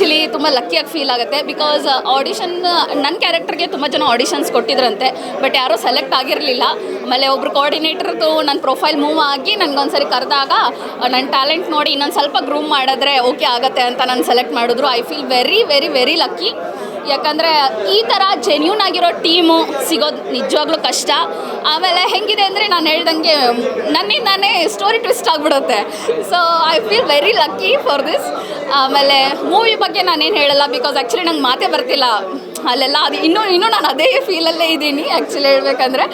Actually ತುಂಬ ಲಕ್ಕಿಯಾಗಿ feel ಆಗುತ್ತೆ ಬಿಕಾಸ್ ಆಡಿಷನ್ ನನ್ನ ಕ್ಯಾರೆಕ್ಟರ್ಗೆ ತುಂಬ ಜನ ಆಡಿಷನ್ಸ್ ಕೊಟ್ಟಿದ್ರಂತೆ ಬಟ್ ಯಾರೂ ಸೆಲೆಕ್ಟ್ ಆಗಿರಲಿಲ್ಲ. ಆಮೇಲೆ ಒಬ್ರು ಕೋಆರ್ಡಿನೇಟರ್ದು ನನ್ನ ಪ್ರೊಫೈಲ್ ಮೂವ್ ಆಗಿ ನನಗೊಂದ್ಸರಿ ಕರೆದಾಗ ನನ್ನ ಟ್ಯಾಲೆಂಟ್ ನೋಡಿ ಇನ್ನೊಂದು ಸ್ವಲ್ಪ ಗ್ರೂಮ್ ಮಾಡಿದ್ರೆ ಓಕೆ ಆಗುತ್ತೆ ಅಂತ ನಾನು ಸೆಲೆಕ್ಟ್ ಮಾಡಿದ್ರು. I feel very very very lucky ಯಾಕಂದರೆ ಈ ಥರ ಜೆನ್ಯೂನ್ ಆಗಿರೋ ಟೀಮು ಸಿಗೋದು ನಿಜವಾಗ್ಲೂ ಕಷ್ಟ. ಆಮೇಲೆ ಹೆಂಗಿದೆ ಅಂದರೆ ನಾನು ಹೇಳ್ದಂಗೆ ನನ್ನಿಂದ ನಾನೇ ಸ್ಟೋರಿ ಟ್ವಿಸ್ಟ್ ಆಗಿಬಿಡುತ್ತೆ. So I feel very lucky for this ಆಮೇಲೆ ಮೂವಿ ಬಗ್ಗೆ ನಾನೇನು ಹೇಳಲ್ಲ ಬಿಕಾಸ್ ಆ್ಯಕ್ಚುಲಿ ನಂಗೆ ಮಾತೇ ಬರ್ತಿಲ್ಲ. ಅಲ್ಲೆಲ್ಲ ಅದು ಇನ್ನೂ ಇನ್ನೂ ನಾನು ಅದೇ ಫೀಲಲ್ಲೇ ಇದ್ದೀನಿ ಆ್ಯಕ್ಚುಲಿ ಹೇಳ್ಬೇಕಂದ್ರೆ.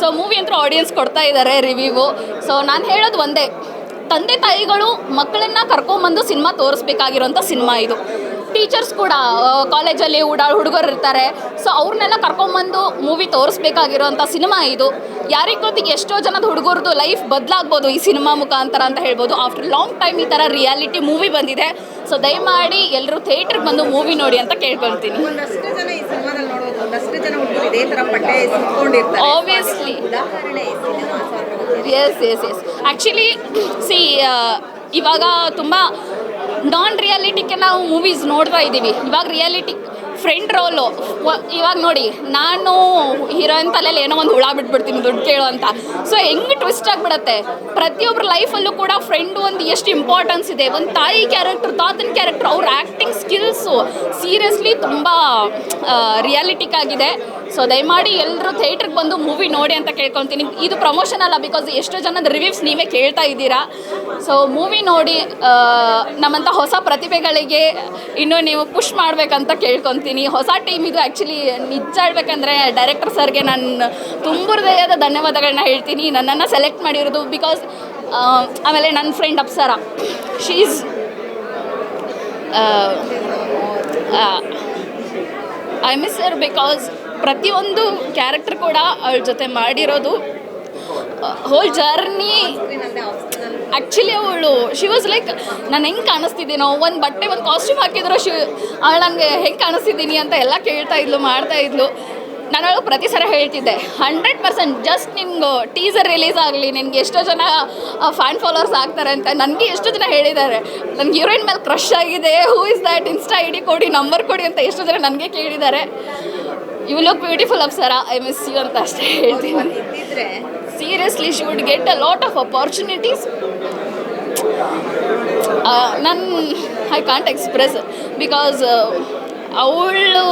ಸೊ ಮೂವಿ ಅಂತೂ ಆಡಿಯನ್ಸ್ ಕೊಡ್ತಾ ಇದ್ದಾರೆ ರಿವ್ಯೂವು ಸೊ ನಾನು ಹೇಳೋದು ಒಂದೇ. ತಂದೆ ತಾಯಿಗಳು ಮಕ್ಕಳನ್ನ ಕರ್ಕೊಂಬಂದು ಸಿನಿಮಾ ತೋರಿಸ್ಬೇಕಾಗಿರೋಂಥ ಸಿನಿಮಾ ಇದು. ಟೀಚರ್ಸ್ ಕೂಡ ಕಾಲೇಜಲ್ಲಿ ಉಡಾ ಹುಡುಗರು ಇರ್ತಾರೆ. ಸೊ ಅವ್ರನ್ನೆಲ್ಲ ಕರ್ಕೊಂಬಂದು ಮೂವಿ ತೋರಿಸ್ಬೇಕಾಗಿರೋಂಥ ಸಿನಿಮಾ ಇದು. ಯಾರಿಗೆ ಗೊತ್ತಿಗೆ ಎಷ್ಟೋ ಜನದ ಹುಡುಗರದು ಲೈಫ್ ಬದಲಾಗ್ಬೋದು ಈ ಸಿನಿಮಾ ಮುಖಾಂತರ ಅಂತ ಹೇಳ್ಬೋದು. ಆಫ್ಟರ್ ಲಾಂಗ್ ಟೈಮ್ ಈ ಥರ ರಿಯಾಲಿಟಿ ಮೂವಿ ಬಂದಿದೆ. ಸೊ ದಯಮಾಡಿ ಎಲ್ಲರೂ ಥಿಯೇಟ್ರಿಗೆ ಬಂದು ಮೂವಿ ನೋಡಿ ಅಂತ ಕೇಳ್ಕೊಳ್ತೀನಿ. So yes yes yes actually C ಇವಾಗ ತುಂಬ ನಾನ್ ರಿಯಾಲಿಟಿಗೆ ನಾವು ಮೂವೀಸ್ ನೋಡ್ತಾ ಇದ್ದೀವಿ. ಇವಾಗ ರಿಯಾಲಿಟಿ ಫ್ರೆಂಡ್ ರೋಲು ಇವಾಗ ನೋಡಿ, ನಾನು ಹೀರೋಯಿನ್ ತಲೆಯಲ್ಲಿ ಏನೋ ಒಂದು ಹುಳ ಬಿಟ್ಬಿಡ್ತೀನಿ ದುಡ್ಡು ಕೇಳು ಅಂತ. ಸೊ ಹೆಂಗೆ ಟ್ವಿಸ್ಟ್ ಆಗಿಬಿಡತ್ತೆ? ಪ್ರತಿಯೊಬ್ಬರ ಲೈಫಲ್ಲೂ ಕೂಡ ಫ್ರೆಂಡ್ ಒಂದು ಎಷ್ಟು ಇಂಪಾರ್ಟೆನ್ಸ್ ಇದೆ. ಒಂದು ತಾಯಿ ಕ್ಯಾರೆಕ್ಟರ್ ತಾತನ ಕ್ಯಾರೆಕ್ಟರ್ ಅವ್ರ ಆ್ಯಕ್ಟಿಂಗ್ ಸ್ಕಿಲ್ಸು ಸೀರಿಯಸ್ಲಿ ತುಂಬ ರಿಯಾಲಿಟಿಕ್ ಆಗಿದೆ. ಸೊ ದಯಮಾಡಿ ಎಲ್ಲರೂ ಥಿಯೇಟ್ರಿಗೆ ಬಂದು ಮೂವಿ ನೋಡಿ ಅಂತ ಕೇಳ್ಕೊತೀನಿ. ಇದು ಪ್ರಮೋಷನ್ ಅಲ್ಲ ಬಿಕಾಸ್ ಎಷ್ಟೋ ಜನದ ರಿವ್ಯೂಸ್ ನೀವೇ ಕೇಳ್ತಾ ಇದ್ದೀರಾ. ಸೊ ಮೂವಿ ನೋಡಿ ನಮ್ಮಂಥ ಹೊಸ ಪ್ರತಿಭೆಗಳಿಗೆ ಇನ್ನೂ ನೀವು ಪುಷ್ ಮಾಡಬೇಕಂತ ಕೇಳ್ಕೊತೀನಿ. ಹೊಸ ಟೀಮ್ ಇದು ಆ್ಯಕ್ಚುಲಿ ನಿಜ ಹೇಳ್ಬೇಕಂದ್ರೆ ಡೈರೆಕ್ಟರ್ ಸರ್ಗೆ ನಾನು ತುಂಬ ಹೃದಯದ ಧನ್ಯವಾದಗಳನ್ನ ಹೇಳ್ತೀನಿ. ನನ್ನನ್ನು ಸೆಲೆಕ್ಟ್ ಮಾಡಿರೋದು ಬಿಕಾಸ್ ಆಮೇಲೆ ನನ್ನ friend Apsara. She's I miss sir because ಪ್ರತಿಯೊಂದು ಕ್ಯಾರೆಕ್ಟರ್ ಕೂಡ ಅವಳ ಜೊತೆ ಮಾಡಿರೋದು. ಹೋಲ್ ಜರ್ನಿ ಆ್ಯಕ್ಚುಲಿ ಅವಳು ಶಿ ವಾಸ್ ಲೈಕ್ ನಾನು ಹೆಂಗೆ ಕಾಣಿಸ್ತಿದ್ದೀನೋ, ಒಂದು ಬಟ್ಟೆ, ಒಂದು ಕಾಸ್ಟ್ಯೂಮ್ ಹಾಕಿದ್ರು ಶಿ ಅವಳು ನನಗೆ ಹೆಂಗೆ ಕಾಣಿಸ್ತಿದ್ದೀನಿ ಅಂತ ಎಲ್ಲ ಕೇಳ್ತಾ ಇದ್ಲು, ಮಾಡ್ತಾ ಇದ್ಲು. ನಾನು ಅವಳು ಪ್ರತಿ ಸಲ ಹೇಳ್ತಿದ್ದೆ ಹಂಡ್ರೆಡ್ ಪರ್ಸೆಂಟ್ ಜಸ್ಟ್ ನಿಮ್ಗೆ ಟೀಸರ್ ರಿಲೀಸ್ ಆಗಲಿ, ನಿನಗೆ ಎಷ್ಟೋ ಜನ ಫ್ಯಾನ್ ಫಾಲೋವರ್ಸ್ ಆಗ್ತಾರೆ ಅಂತ ನನಗೆ ಎಷ್ಟೋ ಜನ ಹೇಳಿದ್ದಾರೆ. ನನಗೆ ಹೀರೋಯಿನ್ ಮೇಲೆ ಕ್ರಶ್ ಆಗಿದೆ who is that insta I D ಕೊಡಿ ನಂಬರ್ ಕೊಡಿ ಅಂತ ಎಷ್ಟೋ ಜನ ನನಗೆ ಕೇಳಿದ್ದಾರೆ. You look beautiful Apsara I miss you ಅಂತ ಅಷ್ಟೇ ಹೇಳ್ತೀನಿ. Seriously she would get a lot of opportunities ನನ್ನ ಐ ಕಾಂಟ್ ಎಕ್ಸ್ಪ್ರೆಸ್ ಬಿಕಾಸ್ ಅವಳು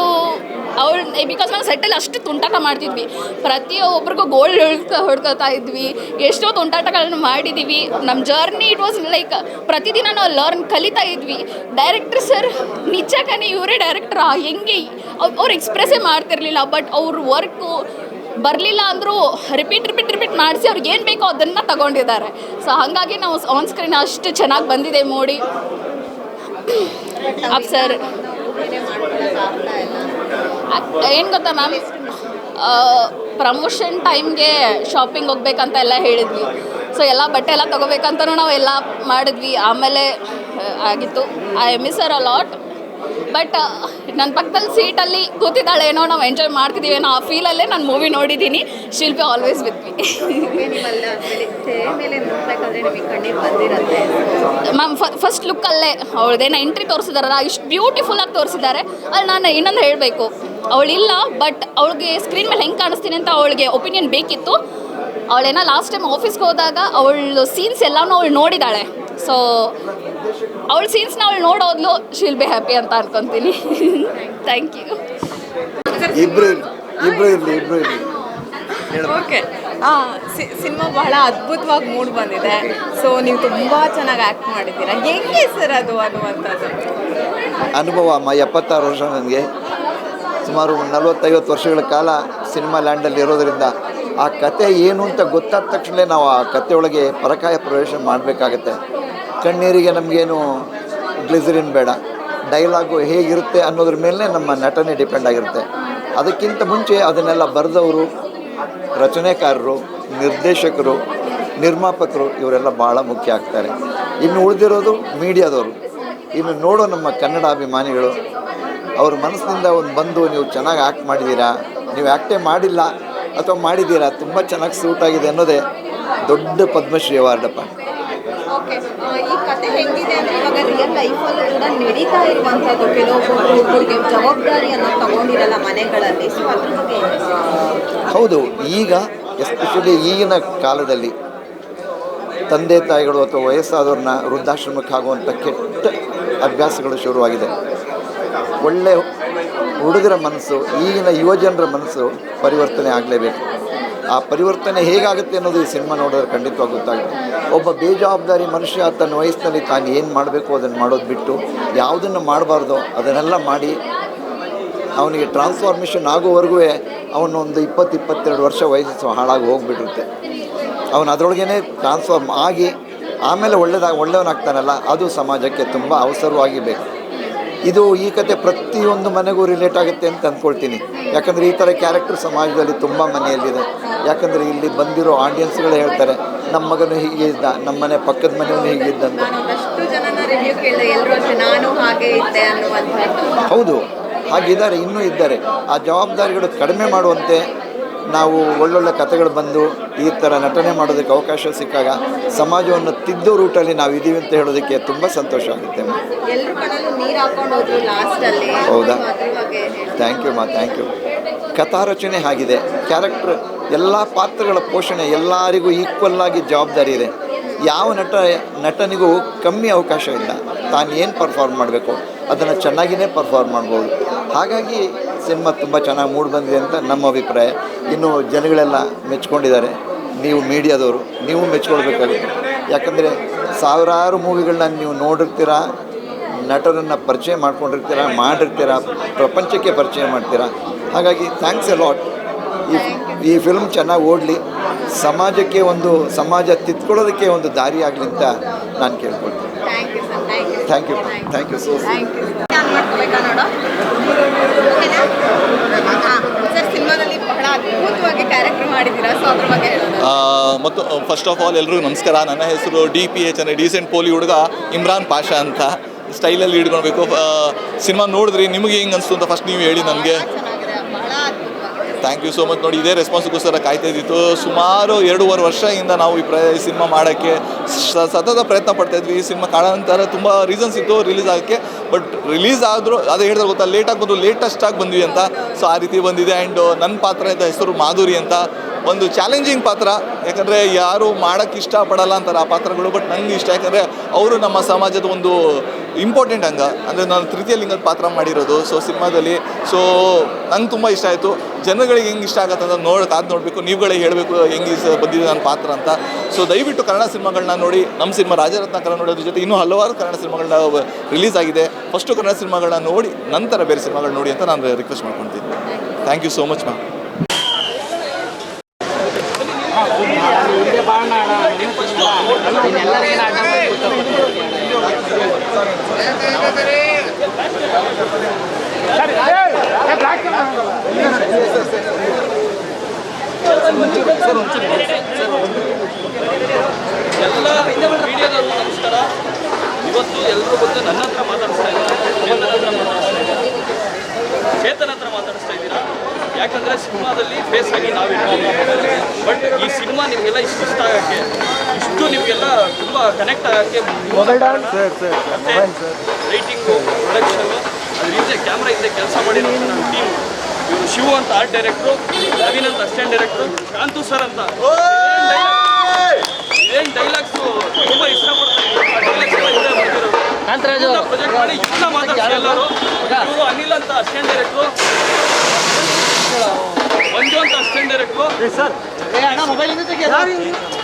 ಅವಳು ಬಿಕಾಸ್ ನಾವು ಸೆಟ್ಟಲ್ಲಿ ಅಷ್ಟು ತುಂಟಾಟ ಮಾಡ್ತಿದ್ವಿ. ಪ್ರತಿಯೊಬ್ಬರಿಗೂ ಗೋಲ್ಡ್ ಹೊಡ್ಕ ಹೊಡ್ಕೋತಾ ಇದ್ವಿ. ಎಷ್ಟೋ ತುಂಟಾಟಗಳನ್ನು ಮಾಡಿದ್ದೀವಿ ನಮ್ಮ ಜರ್ನಿ ಇಟ್ ವಾಸ್ ಲೈಕ್ ಪ್ರತಿದಿನ ನಾವು ಲರ್ನ್ ಕಲಿತಾ ಇದ್ವಿ. ಡೈರೆಕ್ಟ್ರ್ ಸರ್ ನಿಜಕ್ಕನೇ ಇವರೇ ಡೈರೆಕ್ಟ್ರಾ ಹೆಂಗೆ ಅವ್ರು ಎಕ್ಸ್ಪ್ರೆಸ್ಸೇ ಮಾಡ್ತಿರ್ಲಿಲ್ಲ ಬಟ್ ಅವ್ರ ವರ್ಕು ಬರಲಿಲ್ಲ ಅಂದರೂ ರಿಪೀಟ್ ರಿಪೀಟ್ ರಿಪೀಟ್ ಮಾಡಿಸಿ ಅವ್ರಿಗೆ ಏನು ಬೇಕೋ ಅದನ್ನು ತಗೊಂಡಿದ್ದಾರೆ. ಸೊ ಹಾಗಾಗಿ ನಾವು ಆನ್ ಸ್ಕ್ರೀನ್ ಅಷ್ಟು ಚೆನ್ನಾಗಿ ಬಂದಿದೆ ಮೋಡಿ. ಅಪ್ ಸರ್ ಏನೇ ಗೊತ್ತಾ ಮ್ಯಾಮ್? ಪ್ರಮೋಷನ್ ಟೈಮ್ಗೆ ಶಾಪಿಂಗ್ ಹೋಗ್ಬೇಕಂತ ಎಲ್ಲ ಹೇಳಿದ್ವಿ. ಸೊ ಎಲ್ಲ ಬಟ್ಟೆ ಎಲ್ಲ ತಗೋಬೇಕಂತಲೂ ನಾವು ಎಲ್ಲ ಮಾಡಿದ್ವಿ. ಆಮೇಲೆ ಆಗಿತ್ತು. I miss a lot but ನನ್ನ ಪಕ್ಕದಲ್ಲಿ ಸೀಟಲ್ಲಿ ಕೂತಿದ್ದಾಳೆ ಏನೋ ನಾವು ಎಂಜಾಯ್ ಮಾಡ್ತಿದ್ದೀವಿ ಏನೋ ಆ ಫೀಲಲ್ಲೇ ನಾನು ಮೂವಿ ನೋಡಿದ್ದೀನಿ Shilpi always with me ma'am first ಲುಕ್ಕಲ್ಲೇ ಅವಳದೇನೋ ಎಂಟ್ರಿ ತೋರಿಸಿದಾರಲ್ಲ ಇಷ್ಟು ಬ್ಯೂಟಿಫುಲ್ಲಾಗಿ ತೋರಿಸಿದ್ದಾರೆ ಅಲ್ಲಿ ನಾನು ಇನ್ನೊಂದು ಹೇಳಬೇಕು. ಅವಳಿಲ್ಲ ಬಟ್ ಅವಳಿಗೆ ಸ್ಕ್ರೀನ್ ಮೇಲೆ ಹೆಂಗೆ ಕಾಣಿಸ್ತೀನಿ ಅಂತ ಅವಳಿಗೆ ಒಪಿನಿಯನ್ ಬೇಕಿತ್ತು. ಅವಳೇನೋ ಲಾಸ್ಟ್ ಟೈಮ್ ಆಫೀಸ್ಗೆ ಹೋದಾಗ ಅವಳು ಸೀನ್ಸ್ ಎಲ್ಲನೂ ಅವಳು ನೋಡಿದ್ದಾಳೆ ಸೊ ಅವಳ ಸೀನ್ಸ್ನ ಅವಳು ನೋಡೋದ್ಲು ಶಿಲ್ ಬಿ ಹ್ಯಾಪಿ ಅಂತ ಅನ್ಕೊಂತೀನಿ. ಥ್ಯಾಂಕ್ ಯು ಇಬ್ರು ಇಬ್ರು ಇರಲಿ ಇಬ್ರು ಇರಲಿ. ಓಕೆ ಸಿನಿಮಾ ಬಹಳ ಅದ್ಭುತವಾಗಿ ಮೂಡ್ ಬಂದಿದೆ. ಸೊ ನೀವು ತುಂಬ ಚೆನ್ನಾಗಿ ಆ್ಯಕ್ಟ್ ಮಾಡಿದ್ದೀರಾ. ಹೆಂಗೆ ಸರ್ ಅದು ಅನ್ನುವಂಥದ್ದು? ಅನುಭವ ಅಮ್ಮ ಎಪ್ಪತ್ತಾರು ವರ್ಷ ನನಗೆ. ಸುಮಾರು ನಲವತ್ತೈವತ್ತು ವರ್ಷಗಳ ಕಾಲ ಸಿನಿಮಾ ಲ್ಯಾಂಡಲ್ಲಿ ಇರೋದರಿಂದ ಆ ಕತೆ ಏನು ಅಂತ ಗೊತ್ತಾದ ತಕ್ಷಣ ನಾವು ಆ ಕಥೆಯೊಳಗೆ ಪರಕಾಯ ಪ್ರವೇಶ ಮಾಡಬೇಕಾಗತ್ತೆ. ಕಣ್ಣೀರಿಗೆ ನಮಗೇನು ಗ್ಲಿಸರಿನ್ ಬೇಡ. ಡೈಲಾಗು ಹೇಗಿರುತ್ತೆ ಅನ್ನೋದ್ರ ಮೇಲೆ ನಮ್ಮ ನಟನೆ ಡಿಪೆಂಡ್ ಆಗಿರುತ್ತೆ. ಅದಕ್ಕಿಂತ ಮುಂಚೆ ಅದನ್ನೆಲ್ಲ ಬರೆದವರು, ರಚನೆಕಾರರು, ನಿರ್ದೇಶಕರು, ನಿರ್ಮಾಪಕರು ಇವರೆಲ್ಲ ಭಾಳ ಮುಖ್ಯ ಆಗ್ತಾರೆ. ಇನ್ನು ಉಳಿದಿರೋದು ಮೀಡಿಯಾದವರು. ಇನ್ನು ನೋಡೋ ನಮ್ಮ ಕನ್ನಡ ಅಭಿಮಾನಿಗಳು, ಅವ್ರ ಮನಸ್ಸಿನಿಂದ ಒಂದು ಬಂದು ನೀವು ಚೆನ್ನಾಗಿ ಆ್ಯಕ್ಟ್ ಮಾಡಿದ್ದೀರಾ ನೀವು ಆ್ಯಕ್ಟೇ ಮಾಡಿಲ್ಲ ಅಥವಾ ಮಾಡಿದ್ದೀರಾ ತುಂಬ ಚೆನ್ನಾಗಿ ಸೂಟ್ ಆಗಿದೆ ಅನ್ನೋದೇ ದೊಡ್ಡ ಪದ್ಮಶ್ರೀ ಅವಾರ್ಡಪ್ಪ. ಈ ಹೆಂಗಿದೆ ಅಂದ್ರೆ ಇವಾಗ ರಿಯಲ್ ಲೈಫಲ್ಲೂ ಕೂಡ ನಡೀತಾ ಇರುವಂಥದ್ದು. ಕೆಲವೊಬ್ಬರು ಒಬ್ಬರಿಗೆ ಜವಾಬ್ದಾರಿಯನ್ನು ತಗೊಂಡಿರಲ್ಲ ಮನೆಗಳಲ್ಲಿ. ಸೊ ಅದ್ರ ಬಗ್ಗೆ ಹೌದು. ಈಗ ಎಸ್ಪೆಷಲಿ ಈಗಿನ ಕಾಲದಲ್ಲಿ ತಂದೆ ತಾಯಿಗಳು ಅಥವಾ ವಯಸ್ಸಾದವ್ರನ್ನ ವೃದ್ಧಾಶ್ರಮಕ್ಕೆ ಆಗುವಂಥ ಕೆಟ್ಟ ಅಭ್ಯಾಸಗಳು ಶುರುವಾಗಿದೆ. ಒಳ್ಳೆ ಹುಡುಗರ ಮನಸ್ಸು, ಈಗಿನ ಯುವಜನರ ಮನಸ್ಸು ಪರಿವರ್ತನೆ ಆಗಲೇಬೇಕು. ಆ ಪರಿವರ್ತನೆ ಹೇಗಾಗುತ್ತೆ ಅನ್ನೋದು ಈ ಸಿನಿಮಾ ನೋಡಿದ್ರೆ ಖಂಡಿತವಾಗಿ ಗೊತ್ತಾಗುತ್ತೆ. ಒಬ್ಬ ಬೇಜವಾಬ್ದಾರಿ ಮನುಷ್ಯ ತನ್ನ ವಯಸ್ಸಿನಲ್ಲಿ ತಾನು ಏನು ಮಾಡಬೇಕು ಅದನ್ನು ಮಾಡೋದು ಬಿಟ್ಟು ಯಾವುದನ್ನು ಮಾಡಬಾರ್ದು ಅದನ್ನೆಲ್ಲ ಮಾಡಿ ಅವನಿಗೆ ಟ್ರಾನ್ಸ್ಫಾರ್ಮೇಷನ್ ಆಗೋವರೆಗೂ ಅವನೊಂದು ಇಪ್ಪತ್ತು, ಇಪ್ಪತ್ತೆರಡು ವರ್ಷ ವಯಸ್ಸು ಹಾಳಾಗಿ ಹೋಗಿಬಿಟ್ಟಿರುತ್ತೆ. ಅವನು ಅದರೊಳಗೇ ಟ್ರಾನ್ಸ್ಫಾರ್ಮ್ ಆಗಿ ಆಮೇಲೆ ಒಳ್ಳೆದಾಗ ಒಳ್ಳೆಯವನಾಗ್ತಾನಲ್ಲ ಅದು ಸಮಾಜಕ್ಕೆ ತುಂಬ ಅವಸರವಾಗಿ ಬೇಕು ಇದು ಈ ಕತೆ ಪ್ರತಿಯೊಂದು ಮನೆಗೂ ರಿಲೇಟ್ ಆಗುತ್ತೆ ಅಂತ ಅಂದ್ಕೊಳ್ತೀನಿ ಯಾಕಂದರೆ ಈ ಥರ ಕ್ಯಾರೆಕ್ಟರ್ ಸಮಾಜದಲ್ಲಿ ತುಂಬ ಮನೆಯಲ್ಲಿದೆ. ಯಾಕಂದರೆ ಇಲ್ಲಿ ಬಂದಿರೋ ಆಡಿಯನ್ಸ್ಗಳು ಹೇಳ್ತಾರೆ ನಮ್ಮ ಮಗನು ಹೀಗೆ ಇದ್ದ ನಮ್ಮ ಮನೆ ಪಕ್ಕದ ಮನೆಯವನು ಹೀಗೆ ಇದ್ದ ಅಂತ. ನಾನು ಒಂದಷ್ಟು ಜನನ ರಿವ್ಯೂ ಕೇಳಿದೆ ಎಲ್ಲರೂ ಅಷ್ಟೇ ನಾನು ಹಾಗೆ ಇದ್ದೆ ಅನ್ನುವಂಥದ್ದು ಹೌದು ಹಾಗಿದ್ದಾರೆ ಇನ್ನೂ ಇದ್ದಾರೆ. ಆ ಜವಾಬ್ದಾರಿಗಳು ಕಡಿಮೆ ಮಾಡುವಂತೆ ನಾವು ಒಳ್ಳೊಳ್ಳೆ ಕಥೆಗಳು ಬಂದು ಈ ಥರ ನಟನೆ ಮಾಡೋದಕ್ಕೆ ಅವಕಾಶ ಸಿಕ್ಕಾಗ ಸಮಾಜವನ್ನು ತಿದ್ದೋ ರೂಟಲ್ಲಿ ನಾವು ಇದ್ದೀವಿ ಅಂತ ಹೇಳೋದಕ್ಕೆ ತುಂಬ ಸಂತೋಷ ಆಗುತ್ತೆ. ಹೌದಾ? ಥ್ಯಾಂಕ್ ಯು ಮಾ ಥ್ಯಾಂಕ್ ಯು ಕಥಾ ರಚನೆ ಆಗಿದೆ. ಕ್ಯಾರೆಕ್ಟರ್ ಎಲ್ಲ ಪಾತ್ರಗಳ ಪೋಷಣೆ ಎಲ್ಲರಿಗೂ ಈಕ್ವಲ್ ಆಗಿ ಜವಾಬ್ದಾರಿ ಇದೆ. ಯಾವ ನಟ ನಟನಿಗೂ ಕಮ್ಮಿ ಅವಕಾಶ ಇಲ್ಲ. ತಾನು ಏನು ಪರ್ಫಾರ್ಮ್ ಮಾಡಬೇಕು? ಅದನ್ನು ಚೆನ್ನಾಗಿಯೇ ಪರ್ಫಾರ್ಮ್ ಮಾಡ್ಬೋದು. ಹಾಗಾಗಿ ಸಿನಿಮಾ ತುಂಬ ಚೆನ್ನಾಗಿ ಮೂಡಿ ಬಂದಿದೆ ಅಂತ ನಮ್ಮ ಅಭಿಪ್ರಾಯ. ಇನ್ನು ಜನಗಳೆಲ್ಲ ಮೆಚ್ಕೊಂಡಿದ್ದಾರೆ. ನೀವು ಮೀಡಿಯಾದವರು ನೀವು ಮೆಚ್ಕೊಳ್ಬೇಕಾಗುತ್ತೆ. ಯಾಕಂದರೆ ಸಾವಿರಾರು ಮೂವಿಗಳನ್ನ ನೀವು ನೋಡಿರ್ತೀರ ನಟರನ್ನು ಪರಿಚಯ ಮಾಡ್ಕೊಂಡಿರ್ತೀರ ಮಾಡಿರ್ತೀರ ಪ್ರಪಂಚಕ್ಕೆ ಪರಿಚಯ ಮಾಡ್ತೀರಾ. ಹಾಗಾಗಿ ಥ್ಯಾಂಕ್ಸ್ ಎ ಲಾಟ್ ಈ ಈ ಫಿಲ್ಮ್ ಚೆನ್ನಾಗಿ ಓಡಲಿ. ಸಮಾಜಕ್ಕೆ ಒಂದು ಸಮಾಜ ತಿತ್ಕೊಳ್ಳೋದಕ್ಕೆ ಒಂದು ದಾರಿ ಆಗಲಿ ಅಂತ ನಾನು ಕೇಳ್ಕೊಳ್ತೀನಿ. Thank you thank you so ನೋಡೋ. ಆನ್ ಮಾಡ್ಕೋಬೇಕಾ ಓಕೆನಾ? ಹಾಂ ಸರ್ ಸಿನಿಮಾದಲ್ಲಿ ಬಹಳ ಅದ್ಭುತವಾಗಿ ಕ್ಯಾರೆಕ್ಟರ್ ಮಾಡಿದ್ದೀರಾ ಸೊ ಅದ್ರ ಬಗ್ಗೆ ಹೇಳೋದು ಆ, ಮತ್ತು ಫಸ್ಟ್ ಆಫ್ ಆಲ್ ಎಲ್ರಿಗೂ ನಮಸ್ಕಾರ. ನನ್ನ ಹೆಸರು ಡಿ ಪಿ ಎಚ್ ಅಂದರೆ ಡೀಸೆಂಟ್ ಪೋಲಿ ಹುಡುಗ ಇಮ್ರಾನ್ ಪಾಷಾ ಅಂತ. ಸ್ಟೈಲಲ್ಲಿ ಹಿಡ್ಕೊಳ್ಬೇಕು ಸಿನಿಮಾ ನೋಡಿದ್ರಿ ನಿಮಗೆ ಹೆಂಗೆ ಅನಿಸ್ತು ಅಂತ ಫಸ್ಟ್ ನೀವು ಹೇಳಿ ನನಗೆ. ಥ್ಯಾಂಕ್ ಯು ಸೋ ಮಚ್ ನೋಡಿ ಇದೇ ರೆಸ್ಪಾನ್ಸ್ಗೋಸ್ಕರ ಕಾಯ್ತಾ ಇದ್ದಿತ್ತು. ಸುಮಾರು ಎರಡೂವರೆ ವರ್ಷದಿಂದ ನಾವು ಈ ಪ್ರ ಸಿನಿಮಾ ಮಾಡೋಕ್ಕೆ ಸತತ ಪ್ರಯತ್ನ ಪಡ್ತಾಯಿದ್ವಿ ಈ ಸಿನಿಮಾ ಕಾರಣಾಂತರ ತುಂಬ ರೀಸನ್ಸ್ ಇತ್ತು ರಿಲೀಸ್ ಆಗೋಕ್ಕೆ. ಬಟ್ ರಿಲೀಸ್ ಆದರೂ, ಅದೇ ಹೇಳಿದ್ರೆ ಗೊತ್ತಾ ಲೇಟಾಗಿ ಬಂದು ಲೇಟೆಸ್ಟಾಗಿ ಬಂದ್ವಿ ಅಂತ. ಸೊ ಆ ರೀತಿ ಬಂದಿದೆ ಆ್ಯಂಡ್ ನನ್ನ ಪಾತ್ರ ಅಂತ ಹೆಸರು ಮಾಧುರಿ ಅಂತ. ಒಂದು ಚಾಲೆಂಜಿಂಗ್ ಪಾತ್ರ. ಯಾಕಂದರೆ ಯಾರು ಮಾಡೋಕ್ಕೆ ಇಷ್ಟಪಡಲ್ಲ ಅಂತಾರೆ ಆ ಪಾತ್ರಗಳು ಬಟ್ ನನಗೆ ಇಷ್ಟ. ಯಾಕಂದರೆ ಅವರು ನಮ್ಮ ಸಮಾಜದ ಒಂದು ಇಂಪಾರ್ಟೆಂಟ್ ಅಂಗ. ಅಂದರೆ ನಾನು ತೃತೀಯ ಲಿಂಗದ ಪಾತ್ರ ಮಾಡಿರೋದು. ಸೊ ಸಿನಿಮಾದಲ್ಲಿ ಸೊ ನಂಗೆ ತುಂಬ ಇಷ್ಟ ಆಯಿತು. ಜನಗಳಿಗೆ ಹೆಂಗೆ ಇಷ್ಟ ಆಗತ್ತೆ ಅಂತ ನೋಡಿ ಅದು ನೋಡಬೇಕು. ನೀವುಗಳೇ ಹೇಳಬೇಕು, ಹೆಂಗೆ ಬಂದಿದೆ ನನ್ನ ಪಾತ್ರ ಅಂತ. ಸೊ ದಯವಿಟ್ಟು ಕನ್ನಡ ಸಿನಿಮಾಗಳನ್ನ ನೋಡಿ. ನಮ್ಮ ಸಿನಿಮಾ ರಾಜರತ್ನ ಕನ್ನಡ ನೋಡೋದ್ರ ಜೊತೆ ಇನ್ನೂ ಹಲವಾರು ಕನ್ನಡ ಸಿನಿಮಾಗಳನ್ನ ರಿಲೀಸ್ ಆಗಿದೆ. ಫಸ್ಟು ಕನ್ನಡ ಸಿನಿಮಾಗಳನ್ನ ನೋಡಿ, ನಂತರ ಬೇರೆ ಸಿನಿಮಾಗಳನ್ನ ನೋಡಿ ಅಂತ ನಾನು ರಿಕ್ವೆಸ್ಟ್ ಮಾಡ್ಕೊತೀನಿ. Thank you so much ma'am ಎಲ್ಲ ನಮಸ್ಕಾರ. ಇವತ್ತು ಎಲ್ಲರೂ ಬಂದು ನನ್ನ ಹತ್ರ ಮಾತಾಡಿಸ್ತಾ ಇದ್ದಾರೆ ಚೇತನ್ ಹತ್ರ ಮಾತಾಡಿಸ್ತಾ ಇದ್ದೀರಾ ಚೇತನ್ ಹತ್ರ ಮಾತಾಡಿಸ್ತಾ ಇದ್ದೀರಾ ಯಾಕಂದರೆ ಸಿನಿಮಾದಲ್ಲಿ ಫೇಸ್ ಆಗಿ ನಾವು ಬಟ್ ಈ ಸಿನಿಮಾ ನಿಮಗೆಲ್ಲ ಇಷ್ಟು ಇಷ್ಟ ಆಗೋಕ್ಕೆ ಇಷ್ಟು ನಿಮಗೆಲ್ಲ ತುಂಬ ಕನೆಕ್ಟ್ ಆಗೋಕ್ಕೆ ಮತ್ತೆ ರೈಟಿಂಗು ಪ್ರೊಡಕ್ಷನು ಅದ್ರ ಹಿಂದೆ ಕ್ಯಾಮ್ರಾ ಹಿಂದೆ ಕೆಲಸ ಮಾಡಿರೋ ನಮ್ಮ ಟೀಮ್ ಇವರು ಶಿವ ಅಂತ ಆರ್ಟ್ ಡೈರೆಕ್ಟ್ರು ನವೀನ್ ಅಂತ ಅಸಿಸ್ಟೆಂಟ್ ಡೈರೆಕ್ಟ್ರು ಕಾಂತು ಸರ್ ಅಂತ. ಏನ್ ಡೈಲಾಗ್ಸು ತುಂಬ ಇಷ್ಟಪಡ್ತಾ ಇದ್ರು ಆ ಡೈಲಾಗ್ಸ್ ಎಲ್ಲ ಇಲ್ಲೇ ಬರ್ತಿರೋದು ಪ್ರೊಜೆಕ್ಟ್ ಮಾಡಿ ಇಷ್ಟ ಮಾತಾಡ್ತಾರೆ ಎಲ್ಲರೂ. ಇವರು ಅನಿಲ್ ಅಂತ ಅಸಿಸ್ಟೆಂಟ್ ಡೈರೆಕ್ಟ್ರು ಮಂಜು ಅಂತ ಅಸಿಸ್ಟೆಂಟ್ ಡೈರೆಕ್ಟ್ರು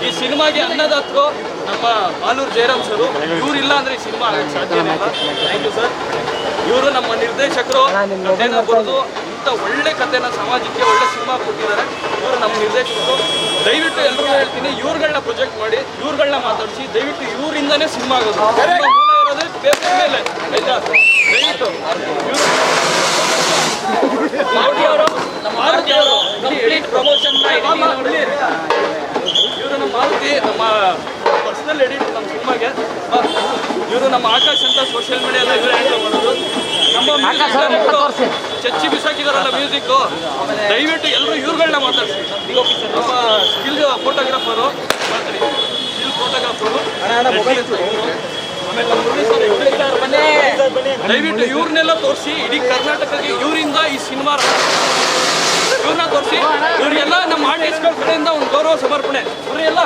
ಈ ಸಿನಿಮಾಗೆ ಅನ್ನದಾತರು ನಮ್ಮ ಬಾಲೂರ್ ಜಯರಾಮ್ ಇವ್ರು ಇಲ್ಲಾಂದ್ರೆ ಅಂದ್ರೆ ಈ ಸಿನಿಮಾ ಆಗಕ್ಕೆ ಸಾಧ್ಯ ಇಲ್ಲ. Thank you sir. ಇವರು ನಮ್ಮ ನಿರ್ದೇಶಕರು ಕಥೆನ ಬರೆದು ಇಂಥ ಒಳ್ಳೆ ಕಥೆನ ಸಮಾಜಕ್ಕೆ ಒಳ್ಳೆ ಸಿನಿಮಾ ಕೊಟ್ಟಿದ್ದಾರೆ. ಇವರು ನಮ್ಮ ನಿರ್ದೇಶಕರು. ದಯವಿಟ್ಟು ಎಲ್ಲರೂ ಹೇಳ್ತೀನಿ ಇವ್ರುಗಳನ್ನ ಪ್ರೊಜೆಕ್ಟ್ ಮಾಡಿ ಇವ್ರುಗಳನ್ನ ಮಾತಾಡಿಸಿ ದಯವಿಟ್ಟು ಇವರಿಂದನೇ ಸಿನಿಮಾ ಆಗೋದು. ಪೇಪರ್ ಮೇಲೆ ಆಯ್ತಾ? ದಯವಿಟ್ಟು. ಇವರು ಮಾರುತಿ ಅವರು ಕಂಪ್ಲೀಟ್ ಪ್ರಮೋಷನ್ ಇವರು ನಮ್ಮ ಮಾರುತಿ ನಮ್ಮ ಪರ್ಸನಲ್ ಎಡಿಟ್ ನಮ್ಮ ಸಿನಿಮಾಗೆ. ಇವರು ನಮ್ಮ ಆಕಾಶ್ ಅಂತ ಸೋಷಿಯಲ್ ಮೀಡಿಯಾ ಇವರು ಹ್ಯಾಂಡಲ್ ಮಾಡೋದು ನಮ್ಮ ಚಚ್ಚಿ ಬಿಸಾಕಿದಾರಲ್ಲ ಮ್ಯೂಸಿಕ್ಕು ದಯವಿಟ್ಟು ಎಲ್ಲರೂ ಇವ್ರುಗಳನ್ನ ಮಾತಾಡ್ಸಿ. ನಮ್ಮ ಸ್ಕಿಲ್ ಫೋಟೋಗ್ರಾಫರು ಸ್ಕಿಲ್ ಫೋಟೋಗ್ರಾಫರು ಆಮೇಲೆ ನಮ್ಮ ಮುರಳಿ ಸರ್ ದಯವಿಟ್ಟು ಇವ್ರನ್ನೆಲ್ಲ ತೋರಿಸಿ, ಇಡೀ ಕರ್ನಾಟಕಕ್ಕೆ ಇವರಿಂದ ಈ ಸಿನಿಮಾ ಇವ್ರನ್ನ ತೋರಿಸಿ. ಇವರಿಗೆಲ್ಲ ನಮ್ಮ ಆರ್ಟಿಸ್ಟ್ಗಳ ಕಡೆಯಿಂದ ಒಂದು ಗೌರವ ಸಮರ್ಪಣೆ. ಇವರೆಲ್ಲ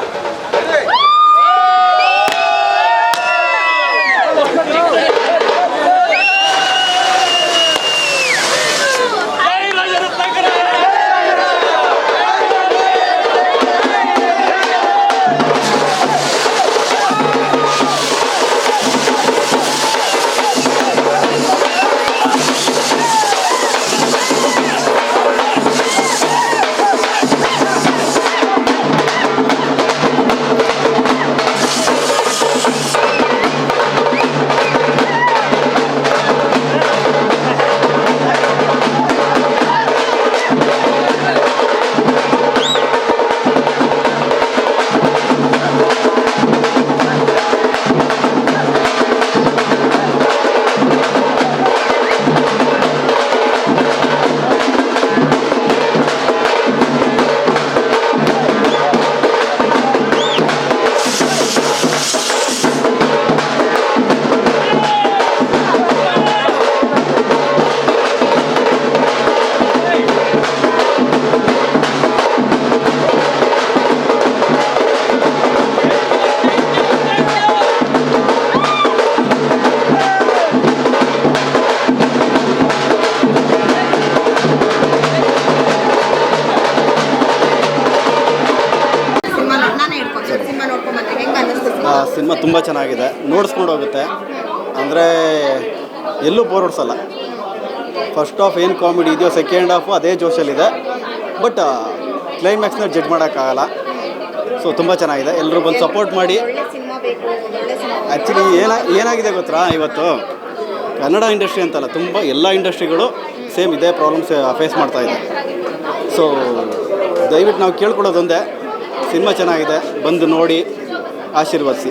ಸಿನಿಮಾ ತುಂಬ ಚೆನ್ನಾಗಿದೆ. ನೋಡಿಸ್ಕೊಂಡು ಹೋಗುತ್ತೆ. ಅಂದರೆ ಎಲ್ಲೂ ಬೋರ್ ಹೊಡ್ಸಲ್ಲ. ಫಸ್ಟ್ ಆಫ್ ಏನು ಕಾಮಿಡಿ ಇದೆಯೋ ಸೆಕೆಂಡ್ ಹಾಫು ಅದೇ ಜೋಶಲ್ಲಿದೆ. ಬಟ್ ಕ್ಲೈಮ್ಯಾಕ್ಸ್ನ ಜಡ್ಜ್ ಮಾಡೋಕ್ಕಾಗಲ್ಲ. ಸೊ ತುಂಬ ಚೆನ್ನಾಗಿದೆ. ಎಲ್ಲರೂ ಬಂದು ಸಪೋರ್ಟ್ ಮಾಡಿ. ಆ್ಯಕ್ಚುಲಿ ಏನ, ಏನಾಗಿದೆ ಗೊತ್ತಾ ಇವತ್ತು? ಕನ್ನಡ ಇಂಡಸ್ಟ್ರಿ ಅಂತಲ್ಲ, ತುಂಬ ಎಲ್ಲ ಇಂಡಸ್ಟ್ರಿಗಳು ಸೇಮ್ ಇದೇ ಪ್ರಾಬ್ಲಮ್ಸ್ ಫೇಸ್ ಮಾಡ್ತಾ ಇದೆ. ಸೊ ದಯವಿಟ್ಟು ನಾವು ಕೇಳ್ಕೊಳ್ಳೋದೊಂದೇ. ಸಿನಿಮಾ ಚೆನ್ನಾಗಿದೆ. ಬಂದು ನೋಡಿ, ಆಶೀರ್ವದಿಸಿ.